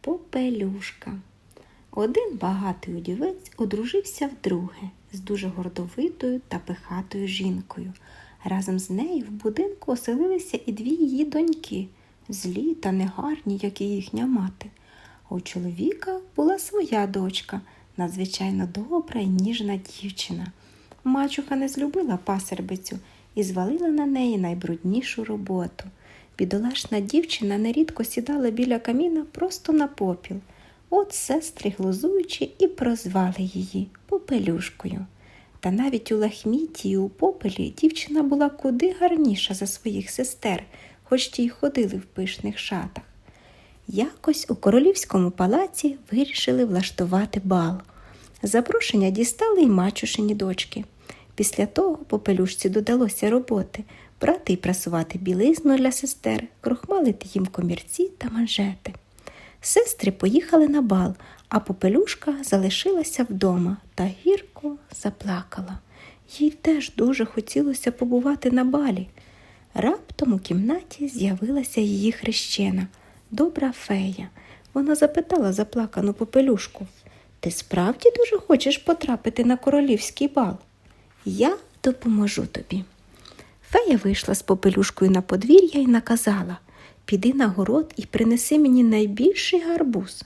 Попелюшка. Один багатий удівець одружився вдруге з дуже гордовитою та пихатою жінкою. Разом з нею в будинку оселилися і дві її доньки, злі та негарні, як і їхня мати. У чоловіка була своя дочка, надзвичайно добра і ніжна дівчина. Мачуха не злюбила пасербицю і звалила на неї найбруднішу роботу. Бідолашна дівчина нерідко сідала біля каміна просто на попіл. От сестри, глузуючи, і прозвали її попелюшкою. Та навіть у лахміті і у попелі дівчина була куди гарніша за своїх сестер, хоч ті й ходили в пишних шатах. Якось у королівському палаці вирішили влаштувати бал. Запрошення дістали й мачушині дочки. Після того попелюшці додалося роботи брати і прасувати білизну для сестер, крохмалити їм комірці та манжети. Сестри поїхали на бал, а попелюшка залишилася вдома та гірко заплакала. Їй теж дуже хотілося побувати на балі. Раптом у кімнаті з'явилася її хрещена, добра фея. Вона запитала заплакану попелюшку Ти справді дуже хочеш потрапити на королівський бал? Я допоможу тобі. Фея вийшла з попелюшкою на подвір'я і наказала Піди на город і принеси мені найбільший гарбуз.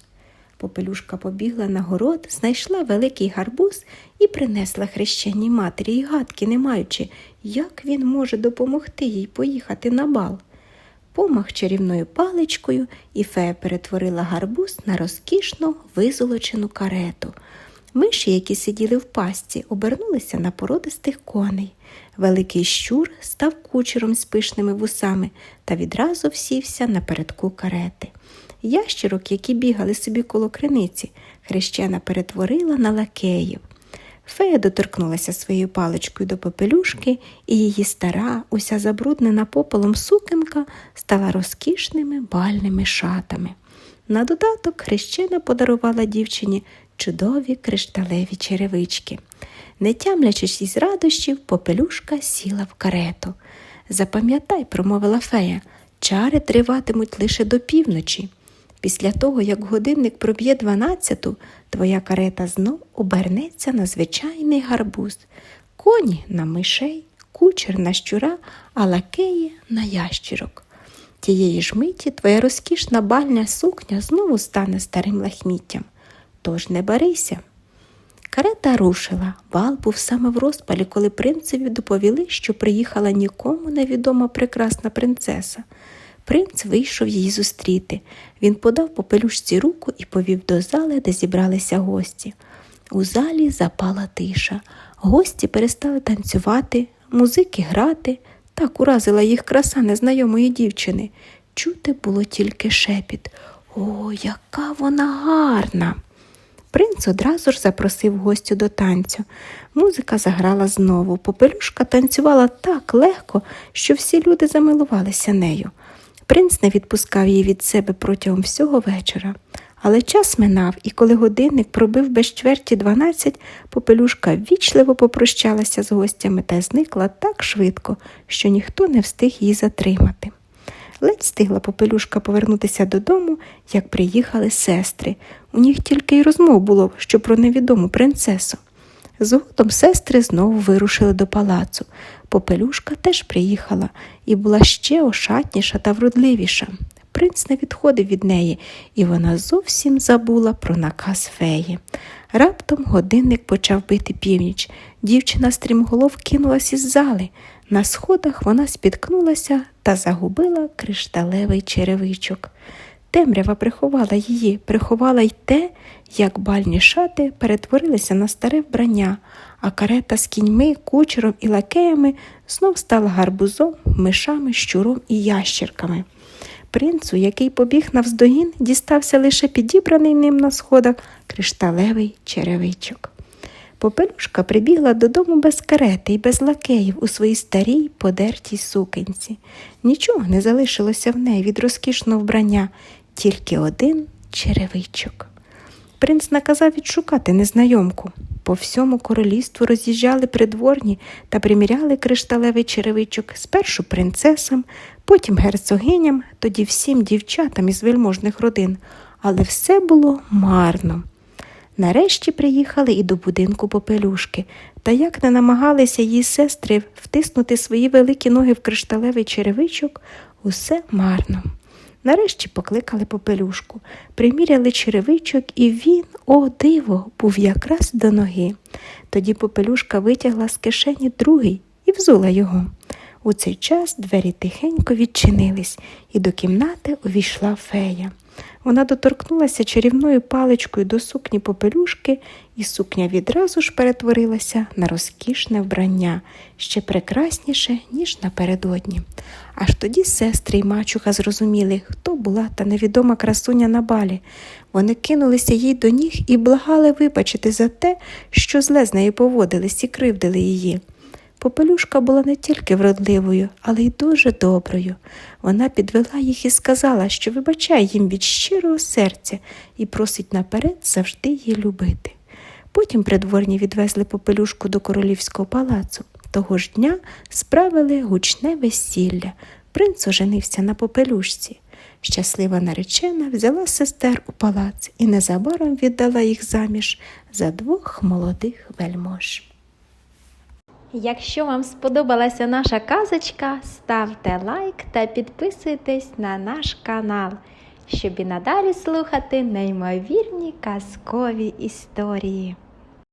Попелюшка побігла на город, знайшла великий гарбуз і принесла хрещеній матері, і гадки, не маючи, як він може допомогти їй поїхати на бал. Помах чарівною паличкою, і фея перетворила гарбуз на розкішну визолочену карету. Миші, які сиділи в пастці, обернулися на породистих коней. Великий щур став кучером з пишними вусами та відразу всівся напередку карети. Ящірок, які бігали собі коло криниці, хрещена перетворила на лакеїв. Фея доторкнулася своєю паличкою до попелюшки, і її стара, уся забруднена попелом сукенка стала розкішними бальними шатами. На додаток хрещена подарувала дівчині чудові кришталеві черевички. Не тямлячись із радощів, попелюшка сіла в карету. Запам'ятай, промовила фея, чари триватимуть лише до півночі. Після того, як годинник проб'є дванадцяту, твоя карета знов обернеться на звичайний гарбуз, коні на мишей, кучер на щура, а лакеї на ящірок. Тієї ж миті твоя розкішна бальня сукня знову стане старим лахміттям. Тож не барися. Карета рушила. Бал був саме в розпалі, коли принцеві доповіли, що приїхала нікому невідома прекрасна принцеса. Принц вийшов її зустріти. Він подав попелюшці руку і повів до зали, де зібралися гості. У залі запала тиша. Гості перестали танцювати, музики грати. Так уразила їх краса незнайомої дівчини. Чути було тільки шепіт. О, яка вона гарна! Принц одразу ж запросив гостю до танцю. Музика заграла знову. Попелюшка танцювала так легко, що всі люди замилувалися нею. Принц не відпускав її від себе протягом всього вечора. Але час минав, і коли годинник пробив без чверті дванадцять, попелюшка ввічливо попрощалася з гостями та зникла так швидко, що ніхто не встиг її затримати. Ледь стигла попелюшка повернутися додому, як приїхали сестри. У них тільки й розмов було, що про невідому принцесу. Згодом сестри знову вирушили до палацу. Попелюшка теж приїхала і була ще ошатніша та вродливіша. Принц не відходив від неї, і вона зовсім забула про наказ феї. Раптом годинник почав бити північ. Дівчина стрімголов кинулась із зали. На сходах вона спіткнулася та загубила кришталевий черевичок. Темрява приховала її, приховала й те, як бальні шати перетворилися на старе вбрання, а карета з кіньми, кучером і лакеями знов стала гарбузом, мишами, щуром і ящерками. Принцу, який побіг навздогін, дістався лише підібраний ним на сходах кришталевий черевичок. Попелюшка прибігла додому без карети і без лакеїв у своїй старій подертій сукенці. Нічого не залишилося в неї від розкішного вбрання, тільки один черевичок. Принц наказав відшукати незнайомку. По всьому королівству роз'їжджали придворні та приміряли кришталевий черевичок спершу принцесам, потім герцогиням, тоді всім дівчатам із вельможних родин, але все було марно. Нарешті приїхали і до будинку попелюшки, та як не намагалися її сестри втиснути свої великі ноги в кришталевий черевичок, усе марно. Нарешті покликали попелюшку, приміряли черевичок, і він, о диво, був якраз до ноги. Тоді попелюшка витягла з кишені другий і взула його. У цей час двері тихенько відчинились, і до кімнати увійшла фея. Вона доторкнулася чарівною паличкою до сукні попелюшки, і сукня відразу ж перетворилася на розкішне вбрання, ще прекрасніше, ніж напередодні. Аж тоді сестри й мачуха зрозуміли, хто була та невідома красуня на балі. Вони кинулися їй до ніг і благали вибачити за те, що зле з нею поводились і кривдили її. Попелюшка була не тільки вродливою, але й дуже доброю. Вона підвела їх і сказала, що вибачає їм від щирого серця і просить наперед завжди її любити. Потім придворні відвезли попелюшку до королівського палацу. Того ж дня справили гучне весілля. Принц оженився на попелюшці. Щаслива наречена взяла сестер у палац і незабаром віддала їх заміж за двох молодих вельмож. Якщо вам сподобалася наша казочка, ставте лайк та підписуйтесь на наш канал, щоб і надалі слухати неймовірні казкові історії.